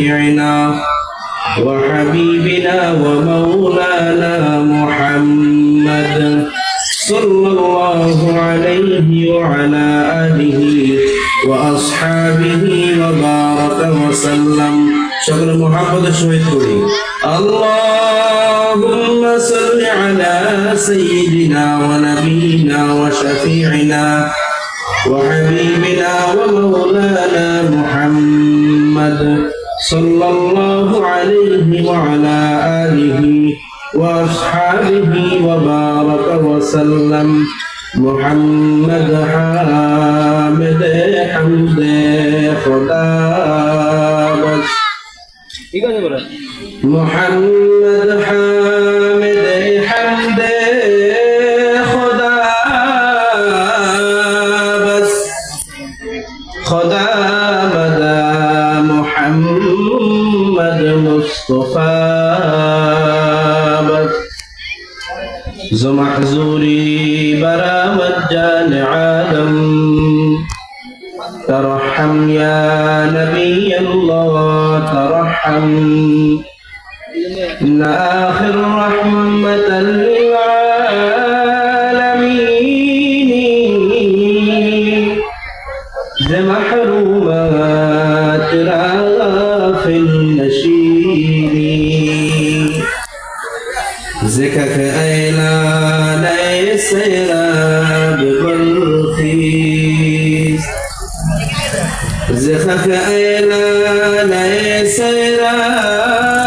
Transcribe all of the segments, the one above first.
شفيعنا وحبيبنا ومولانا محمد صلى الله عليه وعلى آله وأصحابه وبارك وسلم. شكرا محمد شهيد اللهم صل على سيدنا ونبينا وشفيعنا وحبيبنا ومولانا محمد. صلى الله عليه وعلى آله وأصحابه وبارك وسلم محمد حامد حمد خدا بس محمد حامد محمد مصطفى زمحزوري برامت جان عالم ترحم يا نبي الله ترحم إن آخر رحمة ਸਰਾ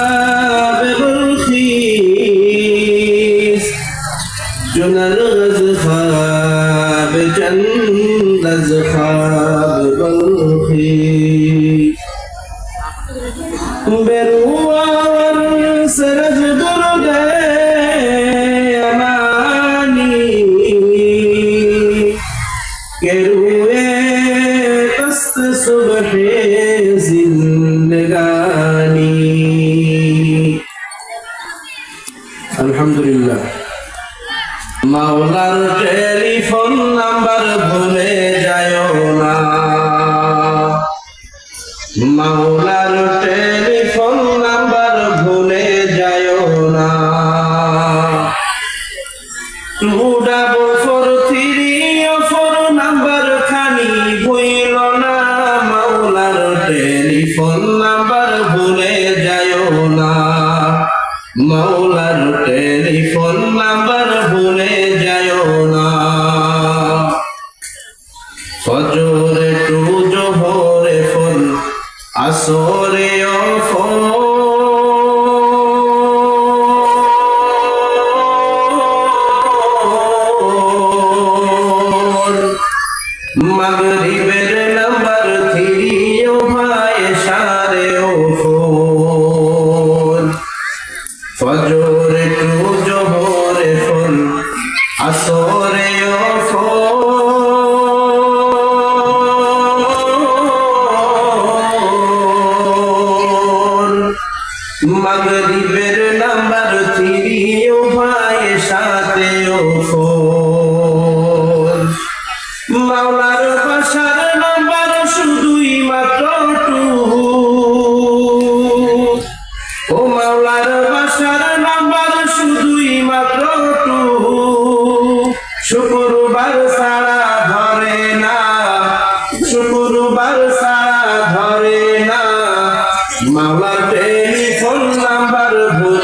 telephone number ভুল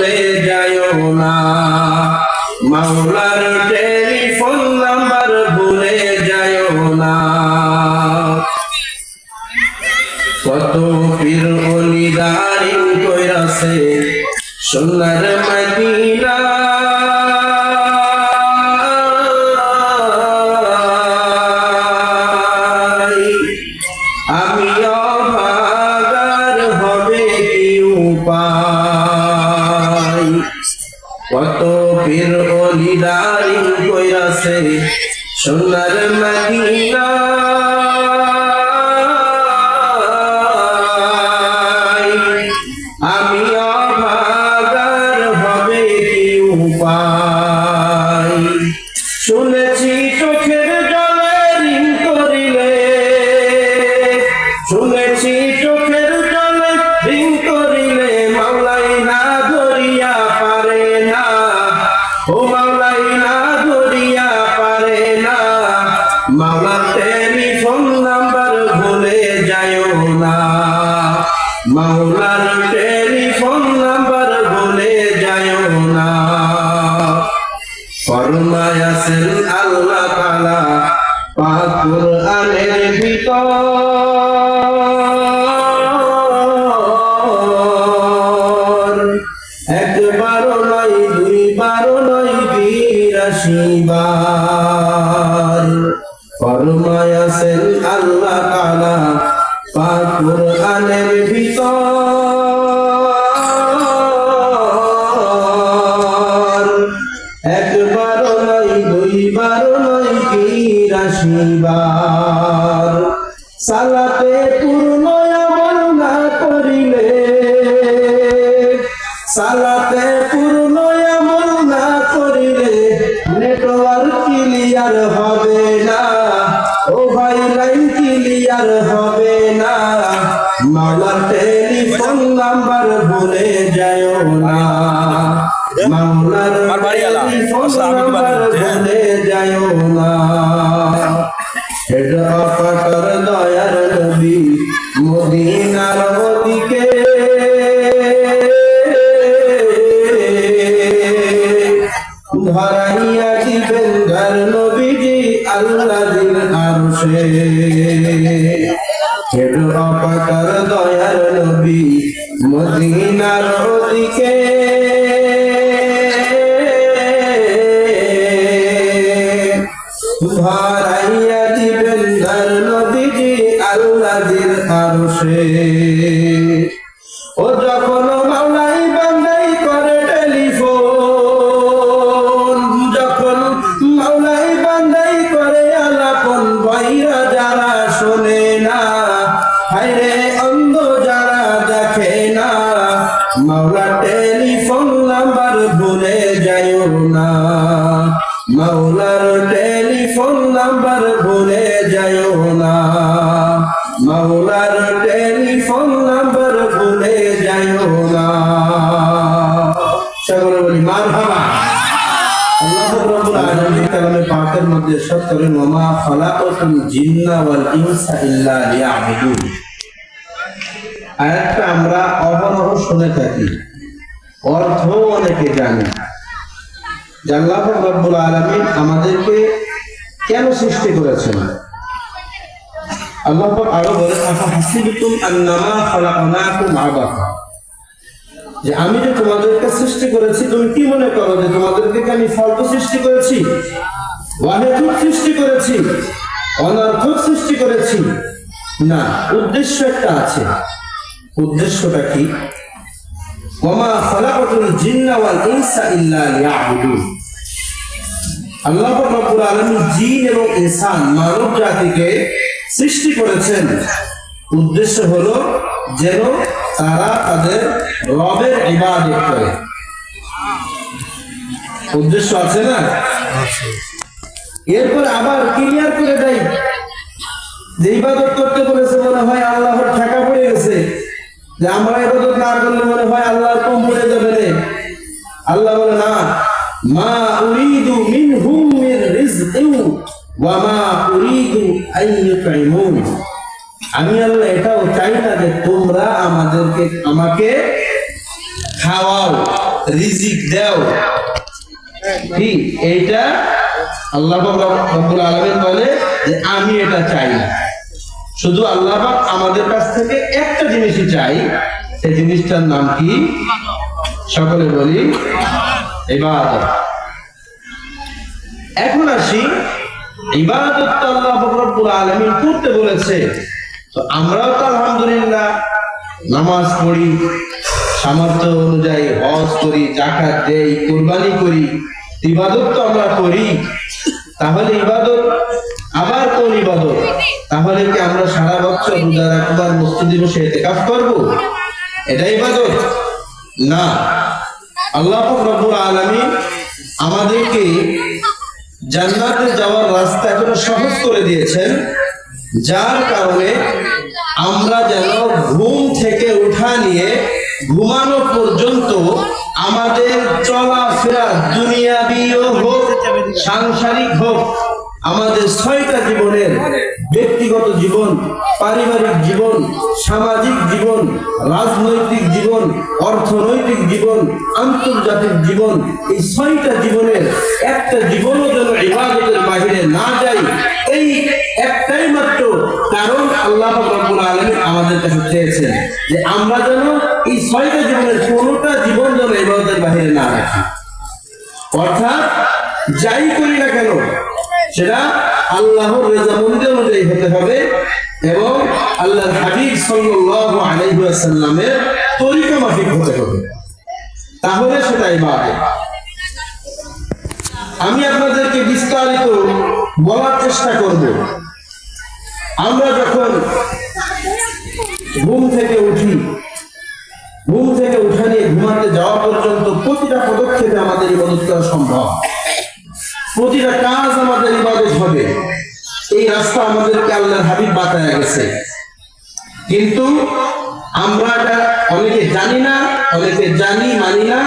আমি আয়াতটা আমরা শুনে থাকি অর্থ অনেকে জানি রব্বুল আমাদেরকে কেন সৃষ্টি করেছেন? আল্লাহ আরও বলে তুমি কি মনে করো সৃষ্টি করেছি? সৃষ্টি করেছি। অনর্থক সৃষ্টি করেছি। না, উদ্দেশ্য একটা আছে। উদ্দেশ্যটা কি? ওমা খালাকাতুল জিন্না ওয়াল ইনসা ইল্লা লিয়াবুদুন। আল্লাহ রাব্বুল আলামিন জিন এবং ইনসান, মানব জাতিকে সৃষ্টি করেছেন। উদ্দেশ্য হলো যেন তারা তাদের রবের ইবাদত করে। উদ্দেশ্য আছে না? এরপর আবার ক্লিয়ার করে দেয় যে ইবাদত করতে বলেছে মনে হয় আল্লাহর ঠেকা পড়ে গেছে। যে আমরা ইবাদত না করলে মনে হয় আল্লাহর কম পড়ে যাবে রে। আল্লাহ বলে, না, মা উরিদু মিনহুম মির রিজকিন ওয়া মা উরিদু আন আমি আল্লাহ এটাও চাই না যে তোমরা আমাদেরকে, আমাকে খাওয়াও, রিজিক দাও। কি এইটা আল্লাহ রব্বুল আলামিন বলে যে, আমি এটা চাই শুধু আল্লাহ আমাদের কাছ থেকে একটা জিনিসই চাই, সেই জিনিসটার নাম কি? সকলে বলি, ইবাদত। এখন আসি, ইবাদত তো আল্লাহ রব্বুল আলামিন করতে বলেছে। তো আমরাও তো আলহামদুলিল্লাহ নামাজ পড়ি, সামর্থ্য অনুযায়ী হজ করি জাকাত দেই, কুরবানি করি। ইবাদত তো আমরা করি। তাহলে ইবাদত আবার কোন ইবাদত? তাহলে কি আমরা সারা বছর রোজা রাখবার মসজিদে বসে এতেকাফ করব? এটা ইবাদত? না। আল্লাহ রব্বুল আলামিন আমাদেরকে জান্নাতে যাওয়ার রাস্তা এতটা সহজ করে দিয়েছেন, যার কারণে আমরা যেন ঘুম থেকে উঠা নিয়ে ঘুমানো পর্যন্ত আমাদের চলাফেরা দুনিয়াবিও হোক, সাংসারিক হোক, আমাদের ছয়টা জীবনের ব্যক্তিগত জীবন, পারিবারিক জীবন, সামাজিক জীবন, রাজনৈতিক জীবন, অর্থনৈতিক জীবন, আন্তর্জাতিক জীবন, এই ছয়টা জীবনের একটা জীবনও যেন ইবাদতের বাহিরে না যায়, এই একটাই মাত্র কারণ আল্লাহ রব্বুল আলামিন আমাদের কাছে চেয়েছেন যে আমরা যেন এই ছয়টা জীবনের কোনোটা জীবন যেন ইবাদতের বাহিরে না রাখি। অর্থাৎ যাই করি না কেন, সেটা আল্লাহর রেজামন্দি অনুযায়ী হতে হবে এবং আল্লাহর হাবিব ওয়াসাল্লামের তরিকা মাফিক হতে হবে। তাহলে সেটা ইবাদত। আমি আপনাদেরকে বিস্তারিত বলার চেষ্টা করব। আমরা যখন ঘুম থেকে উঠি ঘুম থেকে উঠা নিয়ে ঘুমাতে যাওয়া পর্যন্ত প্রতিটা পদক্ষেপে আমাদের ইবাদত করা সম্ভব। প্রতিটা কাজ আমাদের ইবাদত হবে। এই রাস্তা আমাদেরকে আল্লাহর হাবিব গেছে। কিন্তু আমরা অনেকে জানি না, অনেকে জানি, মানি না,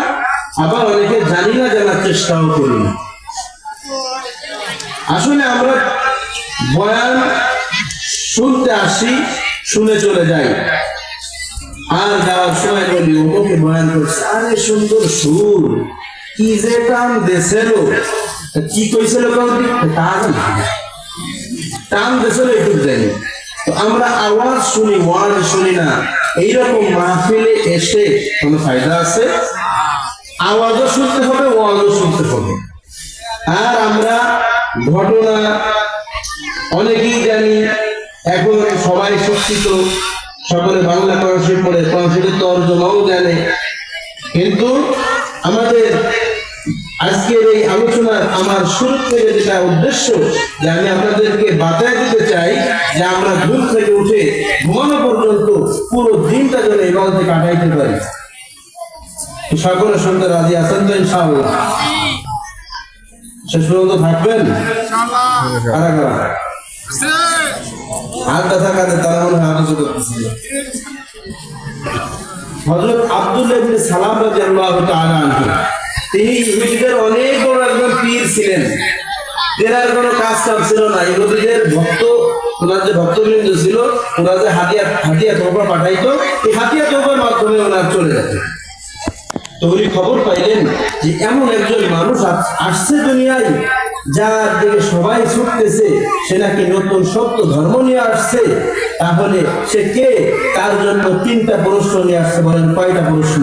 আবার অনেকে জানি না জানার চেষ্টাও করি না। আসলে আমরা বয়ান শুনতে আসি, শুনে চলে যাই। আর যাওয়ার সময় বলি অমুকে বয়ান আরে সুন্দর সুর, কি যে কি কইছিল কাউকে টান একটু জানি। তো আমরা আওয়াজ শুনি, ওয়াজ শুনি না। এইরকম মাহফিলে এসে কোনো ফায়দা আছে? আওয়াজও শুনতে হবে, ওয়াজও শুনতে হবে। আর আমরা ঘটনা অনেকেই জানি, এখন সবাই শিক্ষিত। সকলে বাংলা কনসেপ্ট পড়ে কনসেপ্টের তর্জমাও জানে। কিন্তু আমাদের আজকের এই আলোচনার আমার শুরু থেকে যেটা উদ্দেশ্য যে আমি আপনাদেরকে বাতায় দিতে চাই যে আমরা ঘুম থেকে উঠে ঘুমানো পর্যন্ত পুরো দিনটা যেন এবারে কাটাইতে পারি। সকলে শুনতে রাজি আছেন তো ইনশাআল্লাহ? শেষ পর্যন্ত থাকবেন? কারা কারা ব্যথা কাঁদে তারা মনে হয় আলোচনা করতেছিল হযরত আব্দুল্লাহ ইবনে সালাম রাদিয়াল্লাহু তাআলা আনহু, তিনি ইহুদিদের অনেক বড় একজন পীর ছিলেন। তেনার কোনো কাজ কাম ছিল না। ইহুদিদের ভক্ত, ওনার যে ভক্তবৃন্দ ছিল ওরা যে হাতিয়া হাতিয়া তোপা পাঠাইতো, এই হাতিয়া তোপার মাধ্যমে ওনার চলে যেত। তো উনি খবর পাইলেন যে এমন একজন মানুষ আসছে দুনিয়ায়। যার দিকে সবাই ছুটতেছে, সে নাকি নতুন সত্য ধর্ম নিয়ে আসছে। তাহলে সে কে? তার জন্য তিনটা প্রশ্ন নিয়ে আসছে, বলেন কয়টা প্রশ্ন?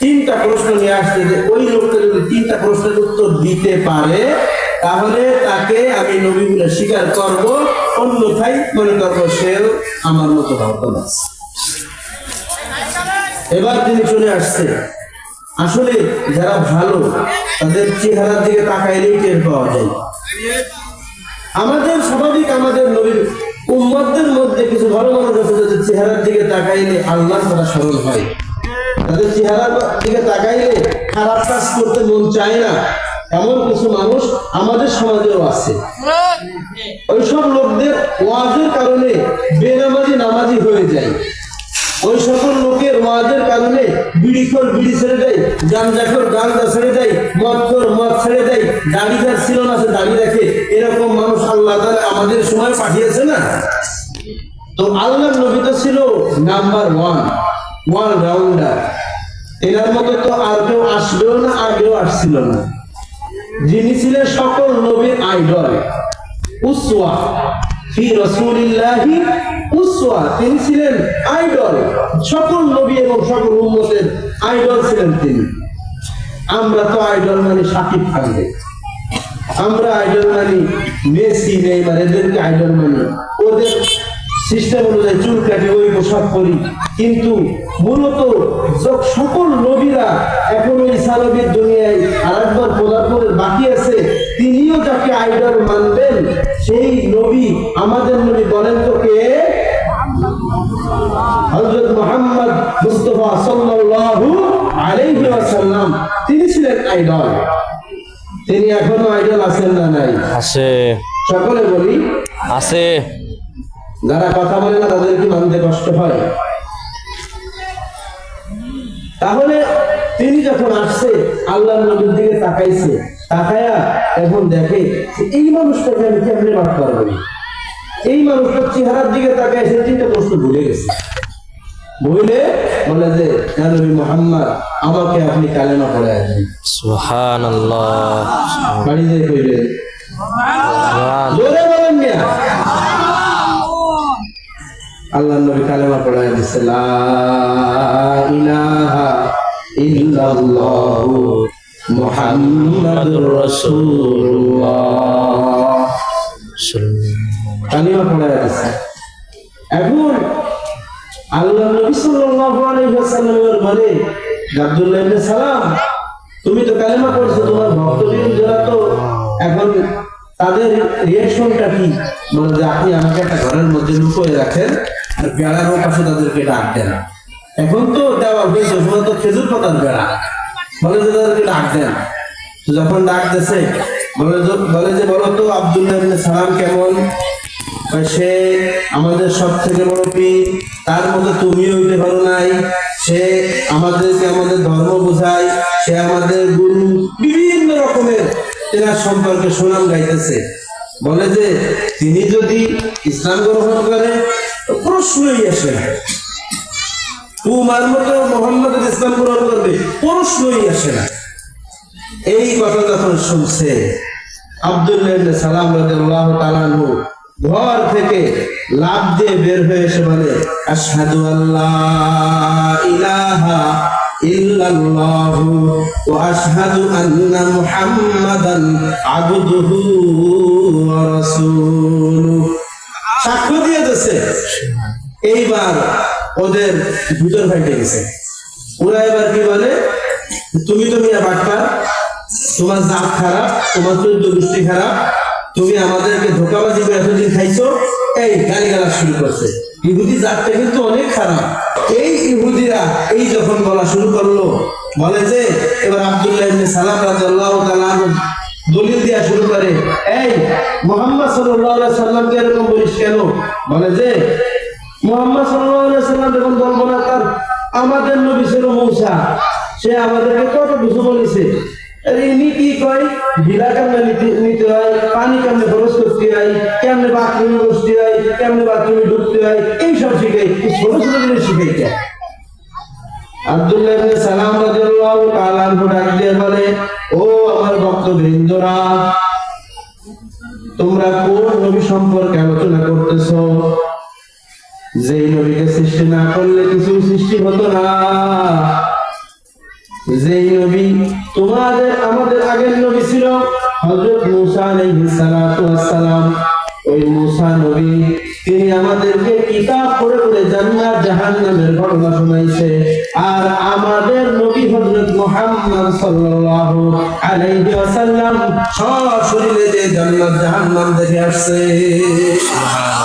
তিনটা প্রশ্ন নিয়ে আসছে যে ওই লোকটা যদি তিনটা প্রশ্নের উত্তর দিতে পারে, তাহলে তাকে আমি নবী বলে স্বীকার করব, অন্যথায় মনে করব সেও আমার মতো ভাবতে আছে এবার তিনি চলে আসছে। আসলে যারা ভালো, তাদের চেহারার দিকে তাকাইলেই টের পাওয়া যায়। আমাদের স্বাভাবিক আমাদের নবীর উম্মতদের মধ্যে কিছু ভালো মানুষ আছে যাদের চেহারার দিকে তাকাইলে আল্লাহর কথা স্মরণ হয়। তাদের চেহারার দিকে তাকাইলে খারাপ কাজ করতে মন চায় না। এমন কিছু মানুষ আমাদের সমাজেও আছে। ওইসব লোকদের ওয়াজের কারণে বেনামাজি নামাজি হয়ে যায়। ওই সকল লোকের ওয়াজের কারণে বিড়িখোর বিড়ি ছেড়ে দেয় গাঞ্জাখোর গাঞ্জা ছেড়ে দেয়, মদ মদখোর মদ ছেড়ে দেয়। দাড়ি যার ছিল না, সে দাড়ি রাখে এরকম মানুষ আল্লাহ তাআলা আমাদের সময় পাঠিয়েছে না? তো আল্লাহ নবী তো ছিল নাম্বার ওয়ান ওয়ান রাউন্ডার। এনার মতো তো আর কেউ আসবেও না আগেও আসছিল না। যিনি ছিলেন সকল নবীর আইডল, উসওয়া ফি রাসূলিল্লাহি উসওয়া, তিনি ছিলেন আইডল, সকল নবী এবং সকল উম্মতের আইডল ছিলেন তিনি। আমরা তো আইডল মানে সাকিব খানকে আমরা আইডল মানি মেসি, নেইমার, এদেরকে আইডল মানি। ওদের সিস্টেম অনুযায়ী চুল কাটি ওই পোশাক করি কিন্তু মূলত সকল নবীরা এখনও ঈসা নবীর দুনিয়ায় আরেকবার পদার্পণের বাকি আছে, তিনিও যাকে আইডল মানবেন সেই নবী আমাদের নবী বলেন তো কে? হযরত মুহাম্মদ মুস্তাফা সাল্লাল্লাহু আলাইহি ওয়াসাল্লাম। তিনি ছিলেন আইডল। তিনি এখনও আইডল আছেন না নাই? আছে। সকলে বলি? আছে। যারা কথা বলে না তাদের কি মানতে কষ্ট হয়? তাহলে তিনি যখন আসছে আল্লাহ নবীর দিকে তাকাইছে তাকায়া এখন দেখে এই মানুষটাকে আমি কেমনে বাদ পারব এই মানুষটার চেহারার দিকে তাকায় সে তিনটা প্রশ্ন ভুলে গেছে। ভুলে বলে যে "ইয়া নবী মোহাম্মদ আমাকে আপনি কালেমা পড়ে আছেন সুবহানাল্লাহ। বাড়ি যেয়ে কইবে জোরে বলেন মিয়া। আল্লাহ নবী কালেমা পড়ায় দিছে লা ইলাহা ইল্লাল্লাহু দিছে এখন আল্লাহ নবী সাল্লাল্লাহু আলাইহি ওয়াসাল্লামের আব্দুল্লাহ ইবনে সালাম, তুমি তো কালেমা পড়ছো, তোমার তো এখন তাদের রিয়াকশনটা কি? বলে যে আপনি আমাকে একটা ঘরের মধ্যে লুকিয়ে রাখেন আর বেড়ার পাশে তাদেরকে ডাক দেন। এখন তো দেওয়া হয়েছে তো খেজুর পাতার বেড়া। বলে যে ডাক দেন। যখন ডাক দিছে বলে যে- বলে তো আব্দুল্লাহ সালাম কেমন? সে আমাদের সব থেকে বড় পীর। তার মধ্যে তুমিও হইতে পারো নাই। সে আমাদেরকে আমাদের ধর্ম বোঝায়। সে আমাদের গুরু। বিভিন্ন রকমের তেনার সম্পর্কে সুনাম গাইতেছে। বলে যে, তিনি যদি ইসলাম গ্রহণ করে প্রশ্নই আসে না। তোমার মতো মোহাম্মদ ইসলাম গ্রহণ করবে প্রশ্নই আসে না। এই কথা যখন শুনছে, আব্দুল্লাহ সালাম ঘর থেকে লাফ দিয়ে বের হয়ে এসে বলে আল্লাহ ইলাহা আন্না মুহাম্মাদান সাক্ষ্য দিয়ে এইবার ওদের ভিতর ফাইটে গেছে। ওরা এবার কি বলে? তুমি তো মিয়া বাটপার, তোমার জাত খারাপ, তোমার চরিত্র দৃষ্টি খারাপ, তুমি আমাদেরকে ধোকাবাজি করে এতদিন খাইছো, এই গালি গালা শুরু করছে। ইহুদি জাতটা কিন্তু অনেক খারাপ। এই ইহুদিরা এই যখন বলা শুরু করল, বলে যে, এবার আব্দুল্লাহ ইবনে সালাম রাদিয়াল্লাহু তাআলা দলিল দেওয়া শুরু করে, এই, মোহাম্মদ সাল্লাল্লাহু আলাইহি সাল্লামকে এরকম বলিস কেন? বলে যে মোহাম্মদ সাল্লাম যখন বলব না তার আমাদের নবী ছিল মূসা। সে আমাদেরকে কত কিছু বলেছে। ইনি কয় ঢিলা কেমনে নিতে হয়, পানি কেমনে খরচ করতে হয়, কেমনে বাথরুমে বসতে হয়, কেমনে বাথরুমে ঢুকতে হয়, এইসব শিখাই ছোট ছোট জিনিস শিখাইতে। আব্দুল্লাহ সালাম রাদিয়াল্লাহু তাআলা আনহু ডাক বলে, ও আমার ভক্তবৃন্দরা, তোমরা কোন নবী সম্পর্কে আলোচনা করতেছো? যেই নবীকে সৃষ্টি না করলে কিছু সৃষ্টি হতো না। যেই নবী তোমাদের, আমাদের আগের নবী ছিল, হযরত মূসা আলাইহিস সালাতু ওই মূসা নবী, তিনি আমাদেরকে কিতাব পড়ে পড়ে জান্নাত, জাহান্নামের ঘটনা শোনাইছে। আর আমাদের নবী হযরত মুহাম্মদ সাল্লাল্লাহু আলাইহি ওয়াসাল্লাম সশরীরে যে জান্নাত, জাহান্নাম দেখে আসছে। আরে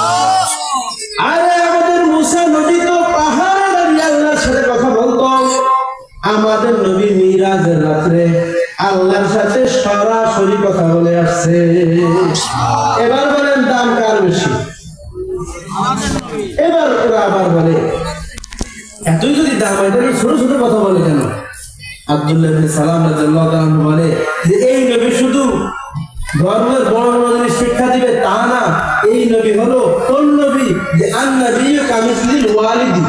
দাম ছোট ছোট কথা বলে কেন? আব্দুল্লাহ সালাম রাদিয়াল্লাহু তাআলা বলে যে, এই নবী শুধু ধর্মের বড় বড় জিনিস শিক্ষা দিবে, তা না। এই নবী হলো কোন নবী? যে আন্নাবী কামিসলিল ওয়ালিদি।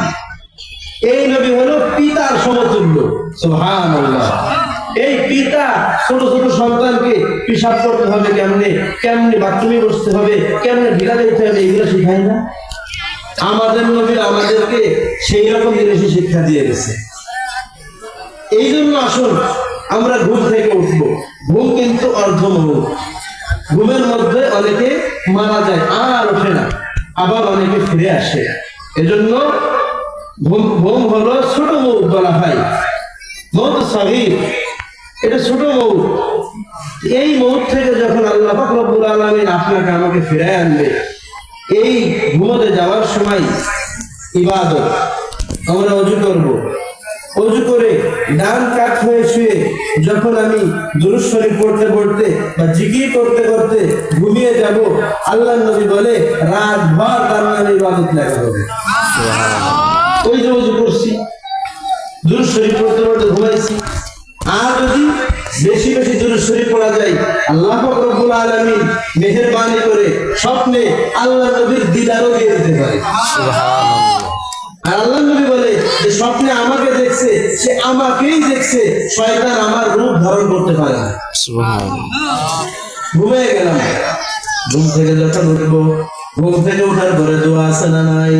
এই নবী হলো পিতার সমতুল্য। সুবহানাল্লাহ। এই পিতা ছোট ছোট সন্তানকে পিসাব করতে হবে কেমনে? কেমনে বাথরুমে বসতে হবে? কেমনে ঢিলা দিতে হবে? এগুলো শিখায় না? আমাদের নবী আমাদেরকে সেই রকম জিনিসই শিক্ষা দিয়ে গেছে। এই জন্য আসুন আমরা ঘুম থেকে উঠবো। ঘুম কিন্তু অর্ধমৌল ঘুমের মধ্যে অনেকে মারা যায়, আর ওঠে না। আবার অনেকে ফিরে আসে। এজন্য ঘুম ঘুম হলো ছোট মৌত বলা হয়। এটা ছোট মৌত এই মৌত থেকে যখন আল্লাহ পাক রব্বুল আলামিন আপনাকে আমাকে ফিরে আনবে এই ঘুমোতে যাওয়ার সময় ইবাদত, আমরা অজু করব। অজু করে ডান কাত হয়ে শুয়ে যখন আমি দুরুদ শরীফ পড়তে পড়তে বা জিকির করতে করতে ঘুমিয়ে যাব আল্লাহ নবী বলে, রাত ভর তার নামে ইবাদত লেখা হবে। ওই যে অজু করছি, দুরুদ শরীফ পড়তে পড়তে ঘুমাইছি। আর যদি বেশি বেশি দূরে সরে পড়া যায়। আল্লাহ রব্বুল আলমী মেহেরবানি করে স্বপ্নে আল্লাহ নবীর দিদারও দিয়ে দিতে পারে। আর আল্লাহ নবী বলে যে, স্বপ্নে আমাকে দেখছে, সে আমাকেই দেখছে, শয়তান আমার রূপ ধারণ করতে পারে ঘুমিয়ে গেলাম। ঘুম থেকে যখন উঠবো, ঘুম থেকে ওঠার পরে দোয়া না নাই?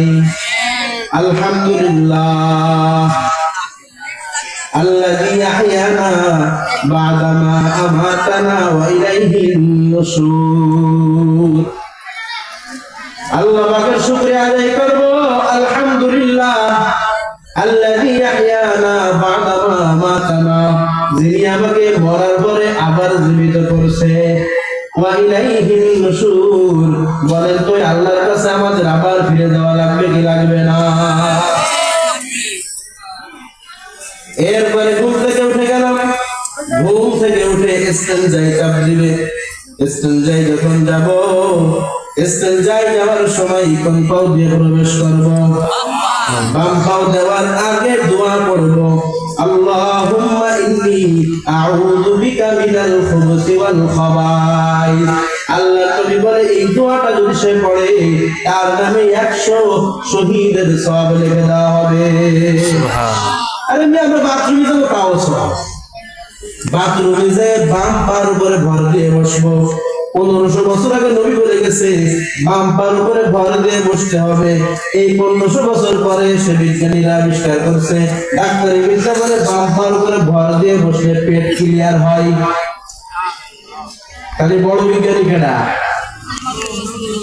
আলহামদুলিল্লাহ। আল্লাহ بعدما أماتنا وإليه النشور আল্লাহ পাকের শুকরিয়া আদায় করব আলহামদুলিল্লাহ আল্লাযী আহইয়ানা বা'দামা মাতানা যিনি আমাকে মরার পরে আবার জীবিত করছে ওয়া ইলাইহিন নুশুর বলেন সময় কোন পাও দিয়ে প্রবেশ করব। বাম পাও দেওয়ার আগে দোয়া করব আল্লাহুম্মা ইন্নী আউযু বিকা মিনাল খুবুসি ওয়াল খাবাইস। আল্লাহ নবী বলে এই দোয়াটা যদি সে পড়ে তার নামে 100 শহীদের সওয়াব লিখে দেওয়া হবে। আরে আমরা বাথরুমে যাব তাও বাথরুমে যে বাম পার উপরে ভর দিয়ে বসবো। পনেরোশো বছর আগে নবী বলে গেছে, বাম পার উপরে ভর দিয়ে বসতে হবে। এই পনেরোশো বছর পরে সে বিজ্ঞানীরা আবিষ্কার করছে, ডাক্তারি বিদ্যা বলে বাম পার উপরে ভর দিয়ে বসলে পেট ক্লিয়ার হয়। খালি বড় বিজ্ঞানী কেডা?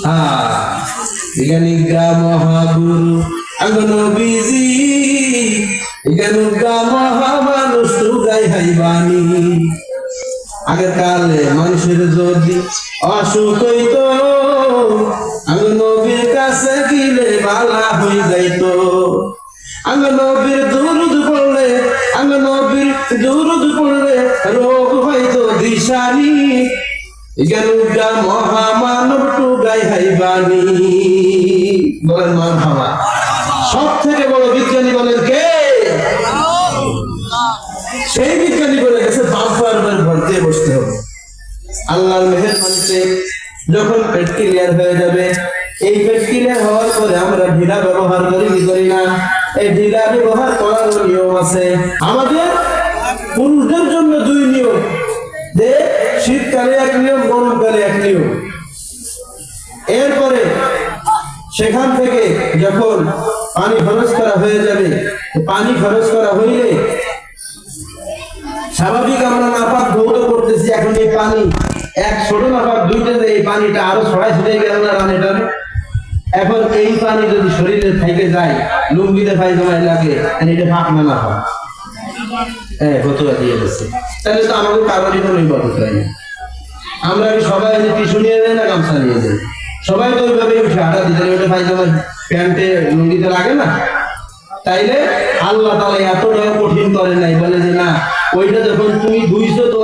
হ্যাঁ বিজ্ঞানিকা মহাগুরু। আঙ্গনবীজি বিজ্ঞানুকা মহামানুষ গাই হাইবানি আগের কালে মানুষের যদি অসুখ হইতো আঙ্গ নবীর কাছে গিলে বালা হয়ে যাইতো। আঙ্গ নবীর দুরুদ পড়লে আঙ্গ নবীর দুরুদ পড়লে রোগ হয়তো দিশানি। জ্ঞানুকা মহামানব টুগাই হাইবানি বলেন মান সব থেকে বড় বিজ্ঞানী বলেন আল্লাহর মেহেরবানিতে যখন পেট ক্লিয়ার হয়ে যাবে, এই পেট ক্লিয়ার হওয়ার পরে আমরা ঢিলা ব্যবহার করি, কি করি না? এই ঢিলা ব্যবহার করার নিয়ম আছে। আমাদের পুরুষদের জন্য দুই নিয়ম। যে শীতকালে এক নিয়ম, গরমকালে এক নিয়ম। এরপরে সেখান থেকে যখন পানি খরচ করা হয়ে যাবে পানি খরচ করা হইলে স্বাভাবিক আমরা নাপাক ধৌত করতেছি, এখন এই পানি এক ছোট নাপাক দুইটাতে এই পানিটা আরও ছড়াই ছিটে গেল না রানে এখন এই পানি যদি শরীরে থেকে যায়, লুঙ্গিতে পায়খানায় লাগে আর এটা ফাঁক না না হয় ফতুয়া দিয়ে গেছে তাহলে তো ইম্পর্টেন্ট হয় আমরা কি সবাই যে টিস্যু নিয়ে যাই না গামছা নিয়ে যাই সবাই তো ওইভাবে উঠে আটা দিতে পায়জামা প্যান্টে লুঙ্গিতে লাগে না? তাইলে আল্লাহ তালা এতটাও কঠিন করে নাই, বলে যে না, ওইটা যখন তুমি ধুইছো তো